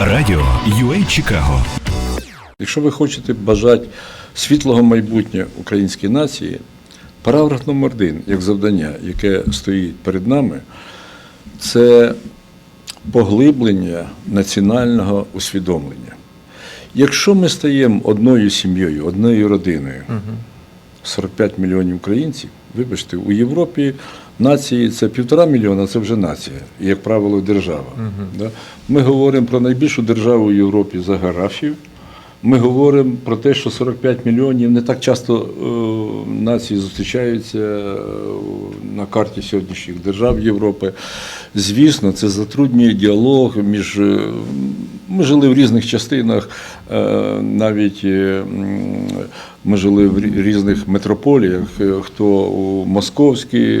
Радіо UA Чикаго. Якщо ви хочете бажати світлого майбутнього української нації, параграф номер один, як завдання, яке стоїть перед нами, це поглиблення національного усвідомлення. Якщо ми стаємо одною сім'єю, одною родиною, 45 мільйонів українців, вибачте, у Європі нації це півтора мільйона, це вже нація, і, як правило, держава. Да? Ми говоримо про найбільшу державу в Європі за географію. Ми говоримо про те, що 45 мільйонів не так часто е, нації зустрічаються е, на карті сьогоднішніх держав Європи. Звісно, це затруднює діалог між. Ми жили в різних частинах, е, навіть е, ми жили в різних метрополіях, е, хто у московській,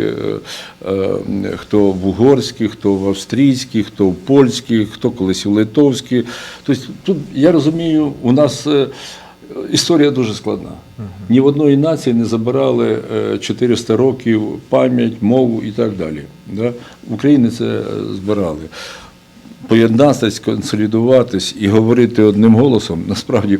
хто в угорській, хто в австрійській, хто в польській, хто колись у литовській. Тобто тут я розумію, у нас історія дуже складна. Ні в одної нації не забирали е, 400 років пам'ять, мову і так далі. В Україні це збирали. Поєднатися, консолідуватись і говорити одним голосом насправді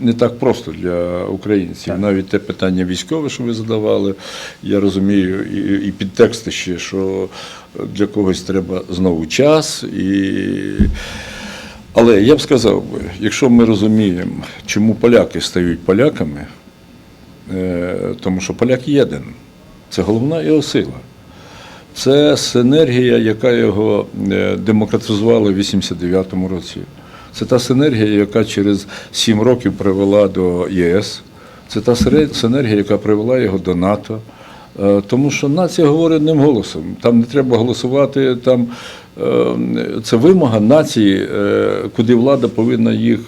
не так просто для українців. Навіть те питання військове, що ви задавали, я розумію, і, і підтексти ще, що для когось треба знову час. І... Але я б сказав би, якщо ми розуміємо, чому поляки стають поляками, е, тому що поляк єдин, це головна його сила. Це синергія, яка його е, демократизувала в 89-му році. Це та синергія, яка через 7 років привела до ЄС. Це та синергія, яка привела його до НАТО. Е, Тому що нація говорить одним голосом. Там не треба голосувати. Там е, це вимога нації, куди влада повинна їх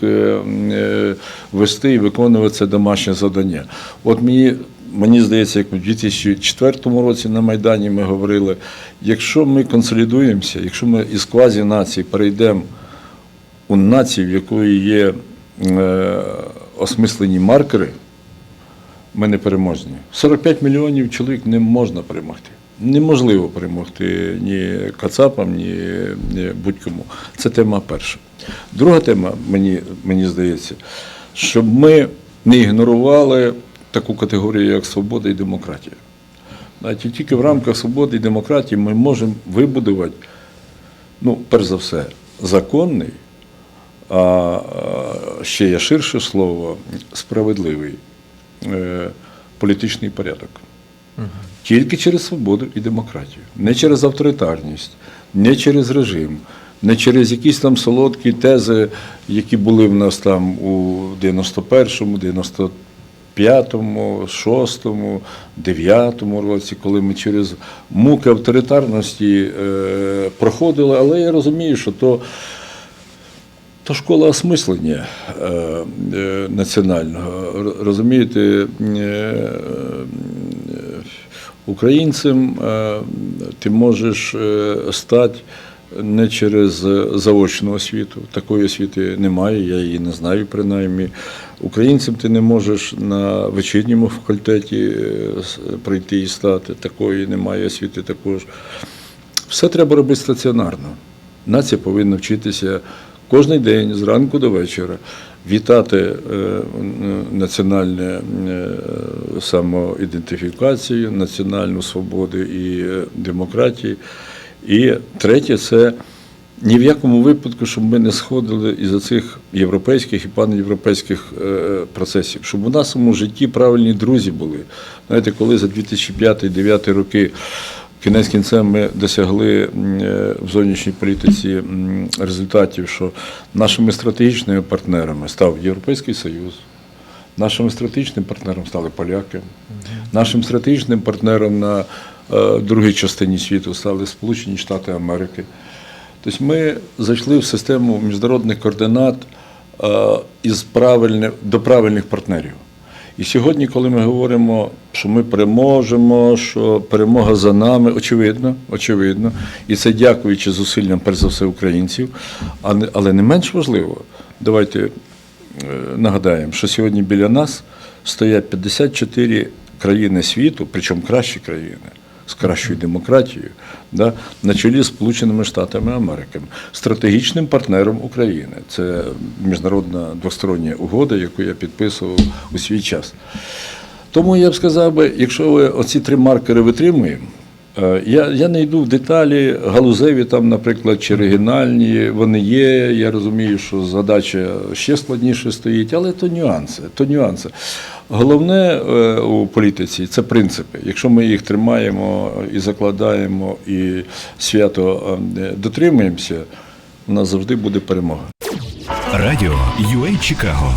вести і виконувати це домашнє завдання. От мені Мені здається, як у 2004 році на Майдані ми говорили, якщо ми консолідуємося, якщо ми із квазі нації перейдемо у націю, в якої є е, осмислені маркери, ми не переможні. 45 мільйонів чоловік не можна перемогти. Неможливо перемогти ні Кацапам, ні будь-кому. Це тема перша. Друга тема, мені, мені здається, щоб ми не ігнорували таку категорію, як свобода і демократія. Знаєте, тільки в рамках свободи і демократії ми можемо вибудувати, ну, перш за все, законний, а ще є ширше слово, справедливий е, політичний порядок. Тільки через свободу і демократію, не через авторитарність, не через режим, не через якісь там солодкі тези, які були в нас там у 91-му, 95-му, 6-му, 9-му році, коли ми через муки авторитарності е, проходили. Але я розумію, що то. То школа осмислення е, е, національного. Розумієте, українцем ти можеш стати не через е, заочну освіту. Такої освіти немає, я її не знаю принаймні. Українцем ти не можеш на вечірньому факультеті е, прийти і стати. Такої немає освіти також. Все треба робити стаціонарно. Нація повинна вчитися кожен день, зранку до вечора, вітати е, національну самоідентифікацію, національну свободу і демократію. І третє це ні в якому випадку, щоб ми не сходили із цих європейських і панєвропейських е, процесів, щоб у нашому житті правильні друзі були. Знаєте, коли за 2005-2009 роки кінець кінцем ми досягли е, в зовнішній політиці результатів, що нашими стратегічними партнерами став Європейський Союз. Нашим стратегічним партнером стали поляки. Нашим стратегічним партнером на другій частині світу стали Сполучені Штати Америки. Тобто ми зайшли в систему міжнародних координат е, із правильне, до правильних партнерів. І сьогодні, коли ми говоримо, що ми переможемо, що перемога за нами, очевидно, очевидно, і це дякуючи зусиллям, перш за все, українців, але не менш важливо, давайте е, нагадаємо, що сьогодні біля нас стоять 54 країни світу, причому кращі країни, з кращою демократією, да, на чолі з Сполученими Штатами Америки, стратегічним партнером України. Це міжнародна двостороння угода, яку я підписував у свій час. Тому я б сказав би, якщо ви оці три маркери витримуємо, я, я не йду в деталі, галузеві там, наприклад, чи регіональні, вони є. Я розумію, що задача ще складніше стоїть, але то нюанси. То нюанси. Головне е, у політиці це принципи. Якщо ми їх тримаємо і закладаємо, і свято е, дотримуємося, у нас завжди буде перемога. Радіо UA Чикаго